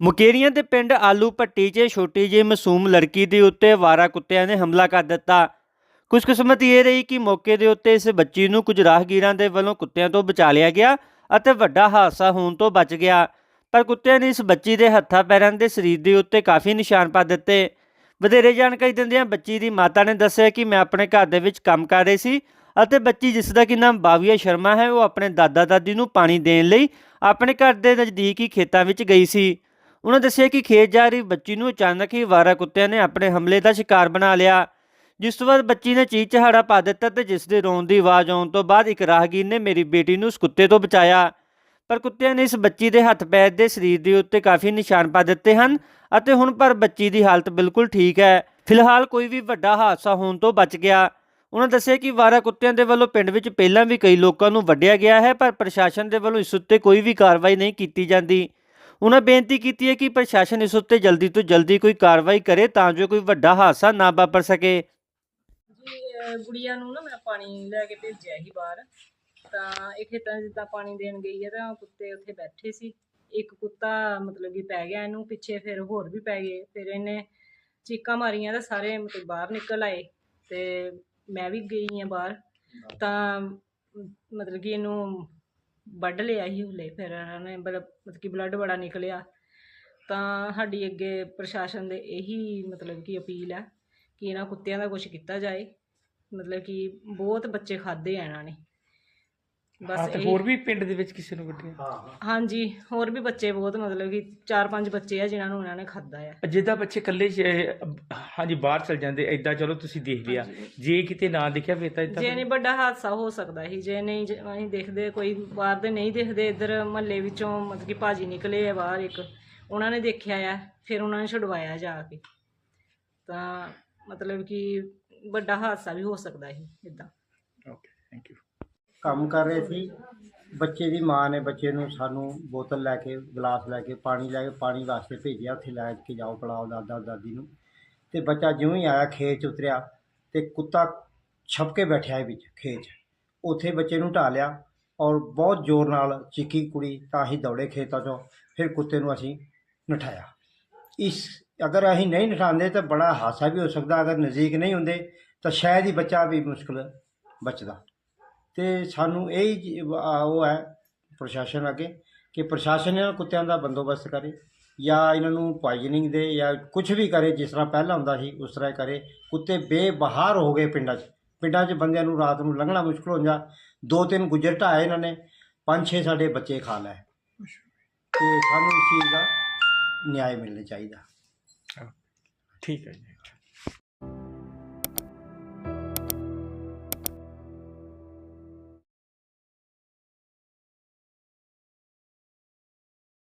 ਮੁਕੇਰੀਆਂ ਦੇ ਪਿੰਡ ਆਲੂ ਭੱਟੀ 'ਚ ਛੋਟੀ ਜਿਹੀ ਮਾਸੂਮ ਲੜਕੀ ਦੇ ਉੱਤੇ ਵਾਰਾ ਕੁੱਤਿਆਂ ਨੇ ਹਮਲਾ ਕਰ ਦਿੱਤਾ। ਖੁਸ਼ਕਿਸਮਤੀ ਇਹ ਰਹੀ ਕਿ ਮੌਕੇ ਦੇ ਉੱਤੇ ਇਸ ਬੱਚੀ ਨੂੰ ਕੁਝ ਰਾਹਗੀਰਾਂ ਦੇ ਵੱਲੋਂ ਕੁੱਤਿਆਂ ਤੋਂ ਬਚਾ ਲਿਆ ਗਿਆ ਅਤੇ ਵੱਡਾ ਹਾਦਸਾ ਹੋਣ ਤੋਂ ਬਚ ਗਿਆ। ਪਰ ਕੁੱਤਿਆਂ ਨੇ ਇਸ ਬੱਚੀ ਦੇ ਹੱਥਾਂ ਪੈਰਾਂ ਦੇ ਸਰੀਰ ਦੇ ਉੱਤੇ ਕਾਫੀ ਨਿਸ਼ਾਨ ਪਾ ਦਿੱਤੇ। ਵਧੇਰੇ ਜਾਣਕਾਰੀ ਦਿੰਦਿਆਂ ਬੱਚੀ ਦੀ ਮਾਤਾ ਨੇ ਦੱਸਿਆ ਕਿ ਮੈਂ ਆਪਣੇ ਘਰ ਦੇ ਵਿੱਚ ਕੰਮ ਕਰ ਰਹੀ ਸੀ ਅਤੇ ਬੱਚੀ ਜਿਸ ਦਾ ਕਿ ਨਾਮ ਬਾਵੀਆ ਸ਼ਰਮਾ ਹੈ, ਉਹ ਆਪਣੇ ਦਾਦਾ ਦਾਦੀ ਨੂੰ ਪਾਣੀ ਦੇਣ ਲਈ ਆਪਣੇ ਘਰ ਦੇ ਨਜ਼ਦੀਕ ਹੀ ਖੇਤਾਂ ਵਿੱਚ ਗਈ ਸੀ। ਉਹਨਾਂ ਦੱਸਿਆ ਕਿ ਖੇਤ ਜਾ ਰਹੀ ਬੱਚੀ ਨੂੰ ਅਚਾਨਕ ਹੀ ਵਾਰਾ ਕੁੱਤਿਆਂ ਨੇ ਆਪਣੇ ਹਮਲੇ ਦਾ ਸ਼ਿਕਾਰ ਬਣਾ ਲਿਆ। ਜਿਸ ਤੋਂ ਬਾਅਦ ਬੱਚੀ ਨੇ ਚੀਕ ਚਹਾੜਾ ਪਾ ਦਿੱਤਾ ਤੇ ਜਿਸ ਦੇ ਰੋਣ ਦੀ ਆਵਾਜ਼ ਆਉਣ ਤੋਂ ਬਾਅਦ ਇੱਕ ਰਾਹਗੀਰ ਨੇ ਮੇਰੀ ਬੇਟੀ ਨੂੰ ਉਸ ਕੁੱਤੇ ਤੋਂ ਬਚਾਇਆ। ਪਰ ਕੁੱਤਿਆਂ ਨੇ ਇਸ ਬੱਚੀ ਦੇ ਹੱਥ ਪੈਰ ਦੇ ਸਰੀਰ ਦੇ ਉੱਤੇ ਕਾਫੀ ਨਿਸ਼ਾਨ ਪਾ ਦਿੱਤੇ ਹਨ ਅਤੇ ਹੁਣ ਪਰ ਬੱਚੀ ਦੀ ਹਾਲਤ ਬਿਲਕੁਲ ਠੀਕ ਹੈ। ਫਿਲਹਾਲ ਕੋਈ ਵੀ ਵੱਡਾ ਹਾਦਸਾ ਹੋਣ ਤੋਂ ਬਚ ਗਿਆ। ਉਹਨਾਂ ਦੱਸਿਆ ਕਿ ਵਾਰਾ ਕੁੱਤਿਆਂ ਦੇ ਵੱਲੋਂ ਪਿੰਡ ਵਿੱਚ ਪਹਿਲਾਂ ਵੀ ਕਈ ਲੋਕਾਂ ਨੂੰ ਵੱਢਿਆ ਗਿਆ ਹੈ, ਪਰ ਪ੍ਰਸ਼ਾਸਨ ਦੇ ਵੱਲੋਂ ਇਸ ਉੱਤੇ ਕੋਈ ਵੀ ਕਾਰਵਾਈ ਨਹੀਂ ਕੀਤੀ ਜਾਂਦੀ। ਉਹਨਾਂ ਬੇਨਤੀ ਕੀਤੀ ਹੈ ਕਿ ਪ੍ਰਸ਼ਾਸਨ ਇਸ ਉੱਤੇ ਜਲਦੀ ਤੋਂ ਜਲਦੀ ਕੋਈ ਕਾਰਵਾਈ ਕਰੇ ਤਾਂ ਜੋ ਕੋਈ ਵੱਡਾ ਹਾਦਸਾ ਨਾ ਵਾਪਰ ਸਕੇ। ਜੀ, ਅਹ ਨੂੰ ਨਾ ਮੈਂ ਪਾਣੀ ਲੈ ਕੇ ਭੇਜਿਆ ਸੀ ਬਾਹਰ। ਤਾਂ ਇਹ ਖੇਤਾਂ ਜਿੱਦਾਂ ਪਾਣੀ ਦੇਣ ਗਈ ਹੈ ਤਾਂ ਕੁੱਤੇ ਉੱਥੇ ਬੈਠੇ ਸੀ। ਇੱਕ ਕੁੱਤਾ ਮਤਲਬ ਕਿ ਪੈ ਗਿਆ ਇਹਨੂੰ, ਪਿੱਛੇ ਫਿਰ ਹੋਰ ਵੀ ਪੈ ਗਏ। ਫਿਰ ਇਹਨੇ ਚੀਕਾਂ ਮਾਰੀਆਂ ਤਾਂ ਸਾਰੇ ਮਤਲਬ ਬਾਹਰ ਨਿਕਲ ਆਏ ਤੇ ਮੈਂ ਵੀ ਗਈ ਹਾਂ ਬਾਹਰ। ਤਾਂ ਮਤਲਬ ਕਿ ਇਹਨੂੰ ਵੱਢ ਲਿਆ ਸੀ ਹੁਲੇ, ਫਿਰ ਇਹਨਾਂ ਨੇ ਬੜਾ ਮਤਲਬ ਕਿ ਬਲੱਡ ਬੜਾ ਨਿਕਲਿਆ। ਤਾਂ ਸਾਡੀ ਅੱਗੇ ਪ੍ਰਸ਼ਾਸਨ ਦੇ ਇਹੀ ਮਤਲਬ ਕਿ ਅਪੀਲ ਹੈ ਕਿ ਇਹਨਾਂ ਕੁੱਤਿਆਂ ਦਾ ਕੁਝ ਕੀਤਾ ਜਾਏ। ਮਤਲਬ ਕਿ ਬਹੁਤ ਬੱਚੇ ਖਾਦੇ ਆ ਇਹਨਾਂ ਨੇ। ਹਾਂ ਬਸ ਤੇ ਇਹੀ- ਹੋਰ ਵੀ ਪਿੰਡ ਦੇ ਵਿੱਚ ਕਿਸੇ ਨੂੰ ਵੱਢਿਆ ਹਾਂਜੀ ਹੋਰ ਵੀ ਬੱਚੇ ਬਹੁਤ ਮਤਲਬ ਕਿ ਚਾਰ ਪੰਜ ਬੱਚੇ ਆ ਜਿਨ੍ਹਾਂ ਨੂੰ ਇਹਨਾਂ ਨੇ ਖਾਦਾ ਆ। ਜਿੱਦਾਂ ਬੱਚੇ ਇਕੱਲੇ ਅਹ, ਹਾਂਜੀ ਬਾਹਰ ਚਲ ਜਾਂਦੇ ਐਦਾਂ ਚਲੋ ਤੁਸੀਂ ਦੇਖ ਲਿਆ। ਜੇ ਕਿਤੇ ਨਾ ਦੇਖਿਆ ਫਿਰ ਤਾਂ ਜੇ ਨਹੀਂ ਵੱਡਾ ਹਾਦਸਾ ਹੋ ਸਕਦਾ ਸੀ। ਜੇ ਨਹੀਂ ਜੇ ਅਸੀਂ ਦੇਖਦੇ ਕੋਈ ਬਾਹਰ ਦੇ ਨਹੀਂ ਦੇਖਦੇ ਇੱਧਰ ਮਹੱਲੇ ਵਿੱਚੋਂ ਮਤਲਬ ਕਿ ਭਾਜੀ ਨਿਕਲੇ ਆ ਬਾਹਰ ਇੱਕ। ਉਹਨਾਂ ਨੇ ਦੇਖਿਆ ਆ ਫਿਰ ਉਹਨਾਂ ਨੇ ਛੁਡਵਾਇਆ ਜਾ ਕੇ। ਤਾਂ ਮਤਲਬ ਕਿ ਵੱਡਾ ਹਾਦਸਾ ਵੀ ਹੋ ਸਕਦਾ ਸੀ ਇਦਾਂ ਓਕੇ ਥੈਂਕ ਯੂ ਕੰਮ ਕਰ ਰਹੇ ਸੀ। ਬੱਚੇ ਦੀ ਮਾਂ ਨੇ ਬੱਚੇ ਨੂੰ ਸਾਨੂੰ ਬੋਤਲ ਲੈ ਕੇ, ਗਲਾਸ ਲੈ ਕੇ, ਪਾਣੀ ਲੈ ਕੇ, ਪਾਣੀ ਵਾਸਤੇ ਭੇਜਿਆ। ਉੱਥੇ ਲੈ ਕੇ ਜਾਓ ਪਿਲਾਓ ਦਾਦਾ ਦਾਦੀ ਨੂੰ। ਤੇ ਬੱਚਾ ਜਿਉਂ ਹੀ ਆਇਆ ਖੇਤ 'ਚ ਉਤਰਿਆ ਤੇ ਕੁੱਤਾ ਛਪ ਕੇ ਬੈਠਿਆ ਹੈ ਵਿੱਚ ਖੇਤ 'ਚ। ਉੱਥੇ ਬੱਚੇ ਨੂੰ ਢਾ ਲਿਆ ਔਰ ਬਹੁਤ ਜ਼ੋਰ ਨਾਲ ਚੀਕੀ ਕੁੜੀ ਤਾਂ ਅਸੀਂ ਦੌੜੇ ਖੇਤਾਂ 'ਚੋਂ, ਫਿਰ ਕੁੱਤੇ ਨੂੰ ਅਸੀਂ ਨਠਾਇਆ। ਇਸ ਅਗਰ ਅਸੀਂ ਨਹੀਂ ਨਠਾਉਂਦੇ ਤਾਂ ਬੜਾ ਹਾਸਾ ਵੀ ਹੋ ਸਕਦਾ, ਅਗਰ ਨਜ਼ਦੀਕ ਨਹੀਂ ਹੁੰਦੇ ਤਾਂ ਸ਼ਾਇਦ ਹੀ ਬੱਚਾ ਵੀ ਮੁਸ਼ਕਲ ਬਚਦਾ। ਅਤੇ ਸਾਨੂੰ ਇਹ ਹੀ ਉਹ ਹੈ ਪ੍ਰਸ਼ਾਸਨ ਅੱਗੇ ਕਿ ਪ੍ਰਸ਼ਾਸਨ ਇਹਨਾਂ ਕੁੱਤਿਆਂ ਦਾ ਬੰਦੋਬਸਤ ਕਰੇ ਜਾਂ ਇਹਨਾਂ ਨੂੰ ਪੋਇਜ਼ਨਿੰਗ ਦੇ ਜਾਂ ਕੁਝ ਵੀ ਕਰੇ, ਜਿਸ ਤਰ੍ਹਾਂ ਪਹਿਲਾਂ ਹੁੰਦਾ ਸੀ, ਉਸ ਤਰ੍ਹਾਂ ਕਰੇ। ਕੁੱਤੇ ਬੇਬਹਾਰ ਹੋ ਗਏ ਪਿੰਡਾਂ 'ਚ। ਪਿੰਡਾਂ 'ਚ ਬੰਦਿਆਂ ਨੂੰ ਰਾਤ ਨੂੰ ਲੰਘਣਾ ਮੁਸ਼ਕਲ ਹੋ ਜਾਂਦਾ। ਦੋ ਤਿੰਨ ਗੁੱਜਰ ਢਾਏ ਇਹਨਾਂ ਨੇ ਪੰਜ ਛੇ ਸਾਡੇ ਬੱਚੇ ਖਾ ਲਏ। ਤੇ ਸਾਨੂੰ ਇਸ ਚੀਜ਼ ਦਾ ਨਿਆਂ ਮਿਲਣਾ ਚਾਹੀਦਾ। ਠੀਕ ਹੈ ਜੀ।